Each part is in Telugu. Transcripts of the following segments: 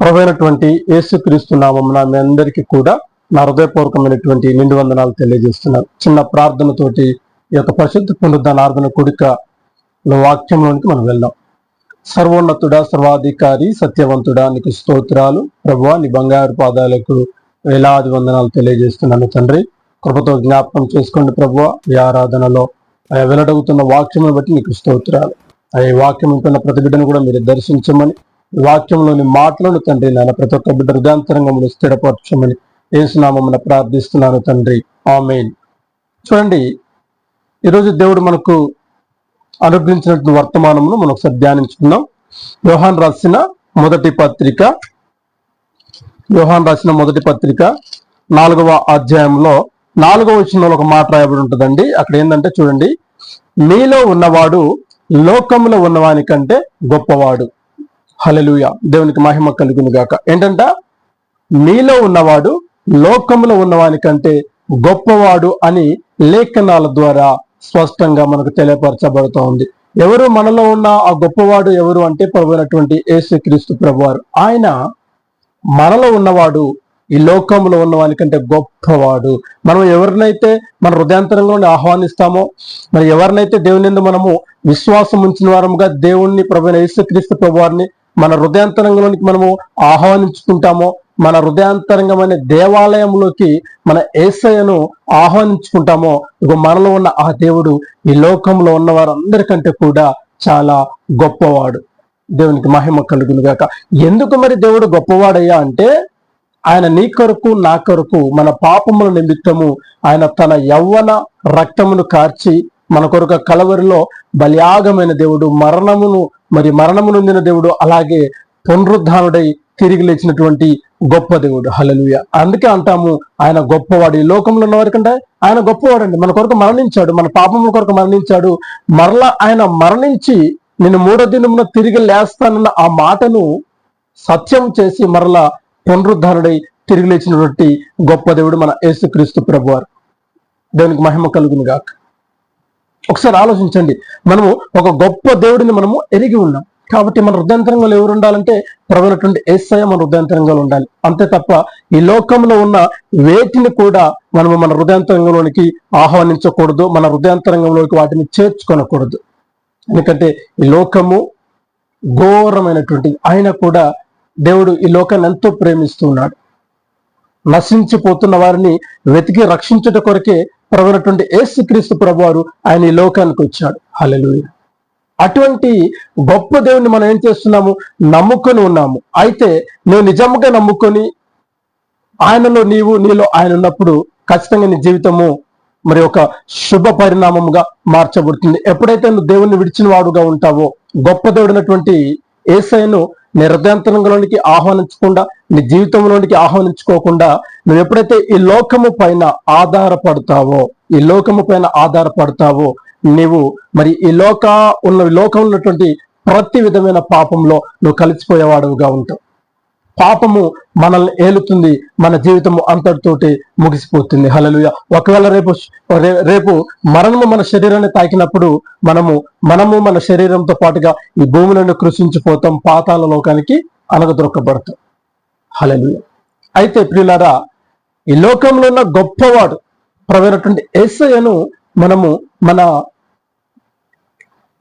ప్రవైనటువంటి ఏసుక్రీస్తు నామమున మీ అందరికీ కూడా నా హృదయపూర్వకమైనటువంటి నిండు వందనాలు తెలియజేస్తున్నాను. చిన్న ప్రార్థనతోటి ఈ యొక్క పరిశుద్ధ పునరుద్ధానార్థన కొడుక వాక్యంలోనికి మనం వెళ్దాం. సర్వోన్నతుడా సర్వాధికారి సత్యవంతుడా నీకు స్తోత్రాలు. ప్రభు నీ బంగారు పాదాలకు వేలాది వందనాలు తెలియజేస్తున్నాను తండ్రి. కృపతో జ్ఞాపకం చేసుకోండి ప్రభు. ఈ ఆరాధనలో ఆ వెల్లడగుతున్న వాక్యమును బట్టి నీకు స్తోత్రాలు. ఆ వాక్యం ఉంటున్న ప్రతి బిడ్డను కూడా మీరు దర్శించమని వాక్యంలోని మాటలను తండ్రి నాన్న ప్రతి ఒక్క బిడ్డ హృదయాంతరంగములు స్థిరపరచమని ఏసునామమున ప్రార్థిస్తున్నాను తండ్రి. ఆమెన్. చూడండి ఈరోజు దేవుడు మనకు అనుగ్రహించినటువంటి వర్తమానమును మనం ఒకసారి ధ్యానించుకుందాం. యోహాన్ రాసిన మొదటి పత్రిక యోహాన్ రాసిన మొదటి పత్రిక నాలుగవ అధ్యాయంలో నాలుగవ వచనంలో ఒక మాట రాయబడి ఉంటుందండి. అక్కడ ఏంటంటే చూడండి మీలో ఉన్నవాడు లోకంలో ఉన్నవాని కంటే గొప్పవాడు. హలలుయ దేవునికి మహిమ కలుగును గాక. ఏంటంట? మీలో ఉన్నవాడు లోకములో ఉన్నవాని కంటే గొప్పవాడు అని లేఖనాల ద్వారా స్పష్టంగా మనకు తెలియపరచబడుతూ ఉంది. ఎవరు మనలో ఉన్న ఆ గొప్పవాడు ఎవరు అంటే ప్రభువైనటువంటి యేసుక్రీస్తు ప్రభువారు. ఆయన మనలో ఉన్నవాడు ఈ లోకంలో ఉన్నవాని కంటే గొప్పవాడు. మనం ఎవరినైతే మన హృదయాంతరంలోనే ఆహ్వానిస్తామో మరి ఎవరినైతే దేవుని మనము విశ్వాసం ఉంచిన వారముగా దేవుణ్ణి ప్రభు యేసుక్రీస్తు ప్రభువారిని మన హృదయాంతరంగంలోనికి మనము ఆహ్వానించుకుంటామో మన హృదయాంతరంగమైన దేవాలయంలోకి మన ఏసయ్యను ఆహ్వానించుకుంటామో ఇక మనలో ఉన్న ఆ దేవుడు ఈ లోకంలో ఉన్న వారందరికంటే కూడా చాలా గొప్పవాడు. దేవునికి మహిమ కలుగును గాక. ఎందుకు మరి దేవుడు గొప్పవాడయ్యా అంటే ఆయన నీ కొరకు నా కొరకు మన పాపముల నిమిత్తము ఆయన తన యవ్వన రక్తమును కార్చి మన కొరకు కలవరిలో బలియాగమైన దేవుడు మరణమును మరి మరణము నొందిన దేవుడు అలాగే పునరుద్ధానుడై తిరిగి లేచినటువంటి గొప్ప దేవుడు. హలలుయ అందుకే అంటాము ఆయన గొప్పవాడు. ఈ లోకంలో ఉన్న వారికంటే ఆయన గొప్పవాడండి. మన కొరకు మరణించాడు మన పాపముల కొరకు మరణించాడు. మరలా ఆయన మరణించి నేను మూడో దినమున తిరిగి లేస్తానన్న ఆ మాటను సత్యం చేసి మరలా పునరుద్ధారుడై తిరిగి లేచినటువంటి గొప్ప దేవుడు మన యేసుక్రీస్తు ప్రభువారు. దేవునికి మహిమ కలుగును గాక ఒకసారి ఆలోచించండి. మనము ఒక గొప్ప దేవుడిని మనము ఎరిగి ఉన్నాం. కాబట్టి మన హృదయంతరంగా ఎవరు ఉండాలంటే ప్రబలటువంటి ఏసయ మన హృదయంతరంగా ఉండాలి. అంతే తప్ప ఈ లోకంలో ఉన్న వేటిని కూడా మనము మన హృదయాంతరంగంలోనికి ఆహ్వానించకూడదు. మన హృదయాంతరంగంలోకి వాటిని చేర్చుకొనకూడదు. ఎందుకంటే ఈ లోకము ఘోరమైనటువంటి ఆయన కూడా దేవుడు ఈ లోకాన్ని ఎంతో ప్రేమిస్తూ ఉన్నాడు నశించిపోతున్న వారిని వెతికి రక్షించుట కొరకే ప్రవనటువంటి యేసుక్రీస్తు ప్రభువారు ఆయన ఈ లోకానికి వచ్చాడు. హల్లెలూయా. అటువంటి గొప్ప దేవుని మనం ఏం చేస్తున్నాము? నమ్ముకొని ఉన్నాము. అయితే నువ్వు నిజంగా నమ్ముకొని ఆయనలో నీవు నీలో ఆయన ఉన్నప్పుడు ఖచ్చితంగా నీ జీవితము మరి ఒక శుభ పరిణామముగా మార్చబడుతుంది. ఎప్పుడైతే నువ్వు దేవుణ్ణి విడిచిన వాడుగా ఉంటావో గొప్ప దేవుడినటువంటి ఏసైను నీ ఆహ్వానించకుండా నీ జీవితంలోనికి ఆహ్వానించుకోకుండా నువ్వు ఎప్పుడైతే ఈ లోకము పైన ఆధారపడతావో ఈ లోకము పైన ఆధారపడతావో నీవు మరి ఈ లోక ఉన్న లోకం ఉన్నటువంటి ప్రతి విధమైన పాపంలో నువ్వు కలిసిపోయేవాడుగా ఉంటావు. పాపము మనల్ని ఏలుతుంది మన జీవితము అంతటితోటి ముగిసిపోతుంది. హలలుయ ఒకవేళ రేపు రేపు మరణము మన శరీరాన్ని తాకినప్పుడు మనము మనము మన శరీరంతో పాటుగా ఈ భూమిలోనే కృషించిపోతాం పాతాల లోకానికి అనగదొరకబడతాం. హలలుయ అయితే ప్రియులారా ఈ లోకంలో ఉన్న గొప్పవాడు ప్రవైనటువంటి ఏసయ్యను మనము మన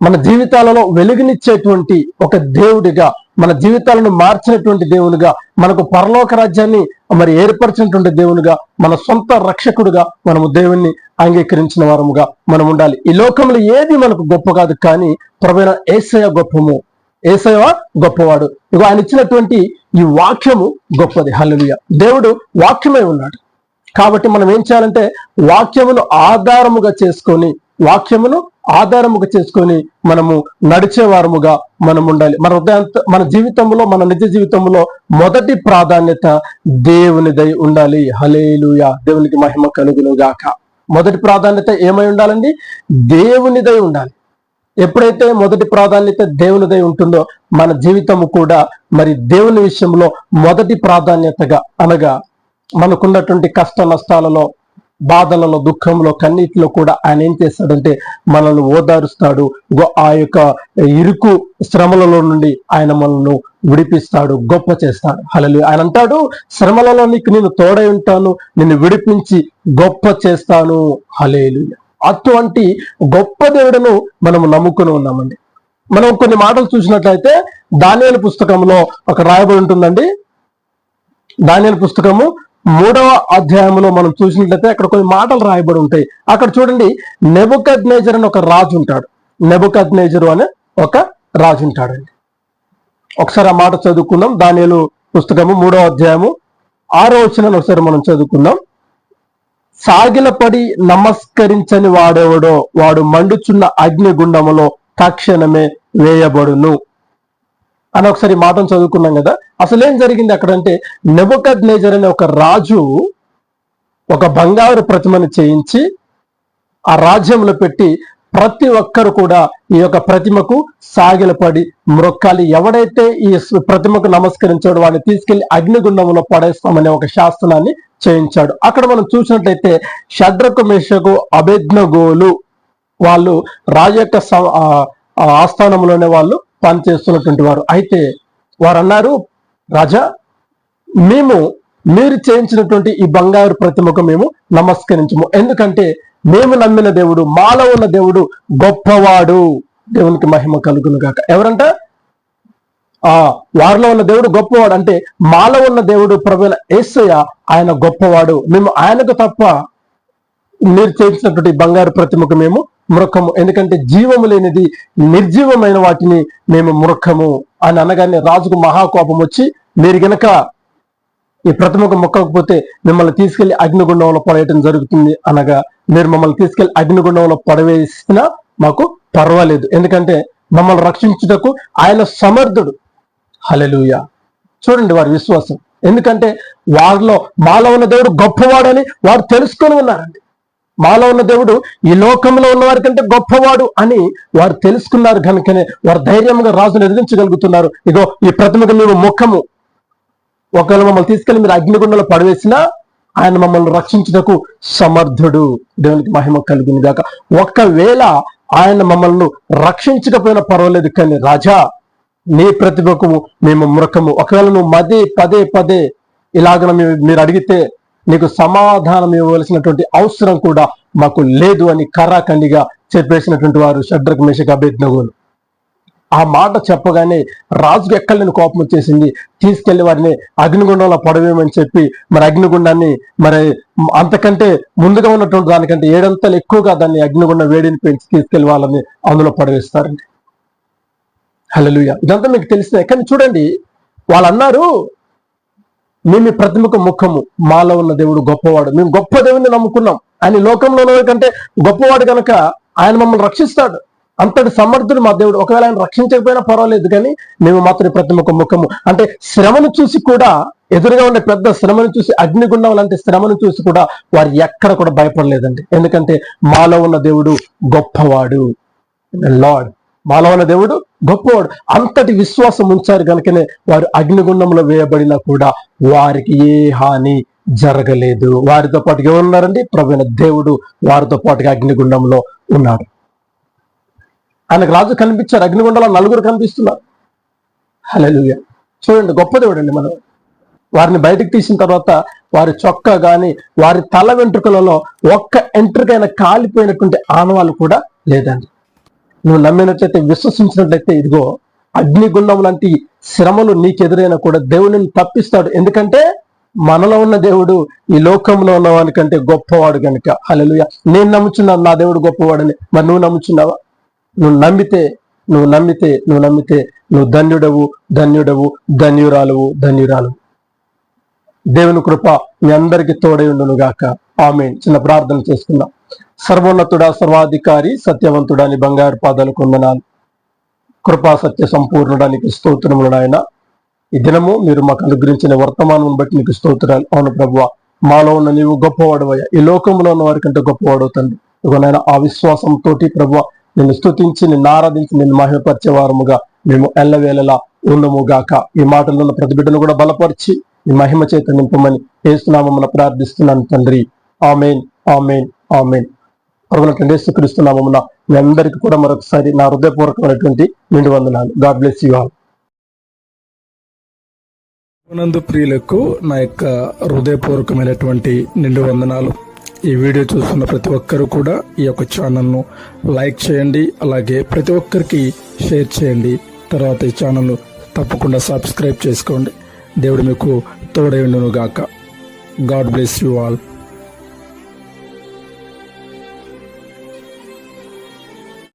మన జీవితాలలో వెలుగునిచ్చేటువంటి ఒక దేవుడిగా మన జీవితాలను మార్చినటువంటి దేవునిగా మనకు పరలోక రాజ్యాన్ని మరి ఏర్పరిచినటువంటి దేవునిగా మన సొంత రక్షకుడుగా మనము దేవుణ్ణి అంగీకరించిన వారముగా మనం ఉండాలి. ఈ లోకంలో ఏది మనకు గొప్ప కాదు కానీ ప్రవీణ ఏసయ గొప్పము. ఏసయ గొప్పవాడు. ఇక ఆయన ఇచ్చినటువంటి ఈ వాక్యము గొప్పది. హల్లుయ దేవుడు వాక్యమై ఉన్నాడు. కాబట్టి మనం ఏం చేయాలంటే వాక్యమును ఆధారముగా చేసుకొని వాక్యమును ఆధారముగా చేసుకొని మనము నడిచే వారముగా మనం ఉండాలి మన హృదయాంత మన జీవితంలో మన నిజ జీవితంలో మొదటి ప్రాధాన్యత దేవునిదై ఉండాలి. హలేలుయా దేవునికి మహిమ కలుగును గాక మొదటి ప్రాధాన్యత ఏమై ఉండాలండి? దేవునిదై ఉండాలి. ఎప్పుడైతే మొదటి ప్రాధాన్యత దేవునిదై ఉంటుందో మన జీవితము కూడా మరి దేవుని విషయంలో మొదటి ప్రాధాన్యతగా అనగా మనకున్నటువంటి కష్ట నష్టాలలో బాధలలో దుఃఖంలో కన్నీటిలో కూడా ఆయన ఏం చేస్తాడంటే మనల్ని ఓదారుస్తాడు. ఆ యొక్క ఇరుకు శ్రమలలో నుండి ఆయన మనల్ని విడిపిస్తాడు గొప్ప చేస్తాడు. హలలు ఆయన అంటాడు శ్రమలలో నీకు నేను తోడై ఉంటాను నిన్ను విడిపించి గొప్ప చేస్తాను. హలేలు అటువంటి గొప్ప దేవుడును మనం నమ్ముకుని ఉన్నామండి. మనం కొన్ని మాటలు చూసినట్లయితే దానియలు పుస్తకంలో ఒక రాయబడి ఉంటుందండి. దానియలు పుస్తకము మూడవ అధ్యాయంలో మనం చూసినట్లయితే అక్కడ కొన్ని మాటలు రాయబడి ఉంటాయి. అక్కడ చూడండి నెబుకద్ నేజర్ అని ఒక రాజు ఉంటాడు. నెబుకద్ నేజరు అనే ఒక రాజు ఉంటాడండి. ఒకసారి ఆ మాట చదువుకుందాం. దానిలో పుస్తకము మూడవ అధ్యాయము ఆరో వచ్చిన ఒకసారి మనం చదువుకుందాం. సాగిలపడి నమస్కరించని వాడెవడో వాడు మండుచున్న అగ్నిగుండములో తక్షణమే వేయబడును. అని ఒకసారి మాటను చదువుకున్నాం కదా. అసలు ఏం జరిగింది అక్కడంటే నెబుకద్ నేజర్ అనే ఒక రాజు ఒక బంగారు ప్రతిమను చేయించి ఆ రాజ్యంలో పెట్టి ప్రతి ఒక్కరు కూడా ఈ యొక్క ప్రతిమకు సాగిలపడి మ్రొక్కాలి ఎవడైతే ఈ ప్రతిమకు నమస్కరించాడో వాడిని తీసుకెళ్ళి అగ్నిగుండంలో పడేస్తామనే ఒక శాస్త్రాన్ని చేయించాడు. అక్కడ మనం చూసినట్లయితే షడ్రకు మేషకు అభిజ్ఞగోలు వాళ్ళు రాజు యొక్క స- ఆస్థానంలోనే వాళ్ళు పనిచేస్తున్నటువంటి వారు. అయితే వారు అన్నారు రాజా మేము మీరు చేయించినటువంటి ఈ బంగారు ప్రతిమకు మేము నమస్కరించము. ఎందుకంటే మేము నమ్మిన దేవుడు మాలో ఉన్న దేవుడు గొప్పవాడు. దేవునికి మహిమ కలుగును గాక. ఎవరంట? ఆ వారిలో ఉన్న దేవుడు గొప్పవాడు. అంటే మాలో ఉన్న దేవుడు ప్రవీణ ఏసయ్య ఆయన గొప్పవాడు. మేము ఆయనకు తప్ప మీరు చేయించినటువంటి బంగారు ప్రతిమకు మేము మృఖము. ఎందుకంటే జీవము లేనిది నిర్జీవమైన వాటిని మేము మృఖము అని అనగానే రాజుకు మహాకోపం వచ్చి మీరు గనక ఈ ప్రతిమకు మొక్కకపోతే మిమ్మల్ని తీసుకెళ్ళి అగ్నిగుండంలో పడేయటం జరుగుతుంది అనగా మీరు మమ్మల్ని తీసుకెళ్ళి అగ్నిగుండంలో పడవేసినా మాకు పర్వాలేదు. ఎందుకంటే మమ్మల్ని రక్షించుటకు ఆయన సమర్థుడు. హలెలుయ చూడండి వారి విశ్వాసం. ఎందుకంటే వారిలో మాలో ఉన్న దేవుడు గొప్పవాడని వారు తెలుసుకొని ఉన్నారండి. మాలో ఉన్న దేవుడు ఈ లోకంలో ఉన్న వారి కంటే గొప్పవాడు అని వారు తెలుసుకున్నారు కనుకనే వారు ధైర్యంగా రాజును ఎదిరించగలుగుతున్నారు. ఇగో ఈ ప్రతిమకు మేము ముఖము. ఒకవేళ మమ్మల్ని తీసుకెళ్ళి మీరు అగ్నిగుండంలో పడవేసినా ఆయన మమ్మల్ని రక్షించుటకు సమర్థుడు. దేవునికి మహిమ కలుగును గాక. ఒకవేళ ఆయన మమ్మల్ని రక్షించకపోయినా పర్వాలేదు కానీ రాజా నీ ప్రతిభకు మేము మృకము ఒకవేళ నువ్వు మదే పదే పదే ఇలాగ మీరు అడిగితే నీకు సమాధానం ఇవ్వవలసినటువంటి అవసరం కూడా మాకు లేదు అని కర్రాఖండిగా చెప్పేసినటువంటి వారు షడ్రక్ మేషక్ అభేజ్ఞగులు. ఆ మాట చెప్పగానే రాజుకు ఎక్కలేని కోపం వచ్చేసింది? తీసుకెళ్ళి వారిని అగ్నిగుండంలో పడవేమని చెప్పి మరి అగ్నిగుండాన్ని మరి అంతకంటే ముందుగా ఉన్నటువంటి దానికంటే ఏడంతలు ఎక్కువగా దాన్ని అగ్నిగుండం వేడిని పెంచి తీసుకెళ్ళి వాళ్ళని అందులో పడవేస్తారండి. హలో ఇదంతా మీకు తెలిసిన కానీ చూడండి. వాళ్ళు అన్నారు మేము ప్రతిముఖ ముఖము. మాలో ఉన్న దేవుడు గొప్పవాడు. మేము గొప్ప దేవుడిని నమ్ముకున్నాం. ఆయన లోకంలో కంటే గొప్పవాడు కనుక ఆయన మమ్మల్ని రక్షిస్తాడు. అంతటి సమర్థుడు మా దేవుడు. ఒకవేళ ఆయన రక్షించకపోయినా పర్వాలేదు కానీ మేము మాత్రం ప్రతిముఖ ముఖము. అంటే శ్రమను చూసి కూడా ఎదురుగా ఉండే పెద్ద శ్రమను చూసి అగ్నిగుండం లాంటి శ్రమను చూసి కూడా వారు ఎక్కడ కూడా భయపడలేదండి. ఎందుకంటే మాలో ఉన్న దేవుడు గొప్పవాడు. లార్డ్ మాలో ఉన్న దేవుడు గొప్పవాడు అంతటి విశ్వాసం ఉంచారు కనుకనే వారు అగ్నిగుండంలో వేయబడినా కూడా వారికి ఏ హాని జరగలేదు. వారితో పాటుగా ఎవరు ఉన్నారండి ప్రవీణ దేవుడు వారితో పాటుగా అగ్నిగుండంలో ఉన్నాడు. ఆయనకు రాజు కనిపించారు. అగ్నిగుండంలో నలుగురు కనిపిస్తున్నారు. హల్లెలూయా. చూడండి గొప్ప దేవుడు అండి మనం వారిని బయటకు తీసిన తర్వాత వారి చొక్కా గాని వారి తల వెంట్రుకలలో ఒక్క ఎంట్రుకైనా కాలిపోయినటువంటి ఆనవాళ్ళు కూడా లేదండి. నువ్వు నమ్మినట్లయితే విశ్వసించినట్లయితే ఇదిగో అగ్నిగుండం లాంటి శ్రమలు నీకెదురైనా కూడా దేవుడిని తప్పిస్తాడు. ఎందుకంటే మనలో ఉన్న దేవుడు ఈ లోకంలో ఉన్నవాని కంటే గొప్పవాడు కనుక హల్లెలూయా. నేను నమ్ముచున్నాను నా దేవుడు గొప్పవాడని. మరి నువ్వు నమ్ముచున్నావా? నువ్వు నమ్మితే నువ్వు నమ్మితే నువ్వు నమ్మితే నువ్వు ధన్యుడవు ధన్యుడవు ధన్యురాలువు ధన్యురాలు. దేవుని కృప మీ అందరికి తోడై ఉండును గాక ఆమె చిన్న ప్రార్థన చేసుకుందాం. సర్వోన్నతుడా సర్వాధికారి సత్యవంతుడా బంగారు పాదాలు కొందనాలు. కృపా సత్య సంపూర్ణడానికి స్తోత్రములు నాయన. ఈ దినము మీరు మాకు అనుగ్రహించిన వర్తమానం బట్టి నీకు స్తోత్రాలు. అవును ప్రభువ మాలో ఉన్న నీవు గొప్పవాడవయ్యా. ఈ లోకంలో ఉన్న వారికంటే గొప్పవాడు తండ్రి. ఇదిగో నాయన ఆ విశ్వాసంతో ప్రభు నిన్ను స్తుతించి నిన్ను ఆరాధించి నిన్ను మహిమపరిచేవారముగా మేము ఎల్లవేళలా ఉండముగాక ఈ మాటల్లో ఉన్న ప్రతిబిడ్డను కూడా బలపరిచి ఈ మహిమ చేత నింపమని ఏసునామమున ప్రార్థిస్తున్నాను తండ్రి. Amen amen amen. ప్రభుత్వ యేసుక్రీస్తు నామమున మీ అందరికీ కూడా మరొకసారి నా హృదయపూర్వకమైనటువంటి నిండు వందనాలు. God bless you all. నందు ప్రియులకు నా యొక్క హృదయపూర్వకమైనటువంటి నిండు వందనాలు. ఈ వీడియో చూస్తున్న ప్రతి ఒక్కరూ కూడా ఈ యొక్క ఛానల్ను లైక్ చేయండి అలాగే ప్రతి ఒక్కరికి షేర్ చేయండి. తర్వాత ఈ ఛానల్ను తప్పకుండా సబ్స్క్రైబ్ చేసుకోండి. దేవుడు మీకు తోడైండును గాక గాడ్ బ్లెస్ యూ ఆల్.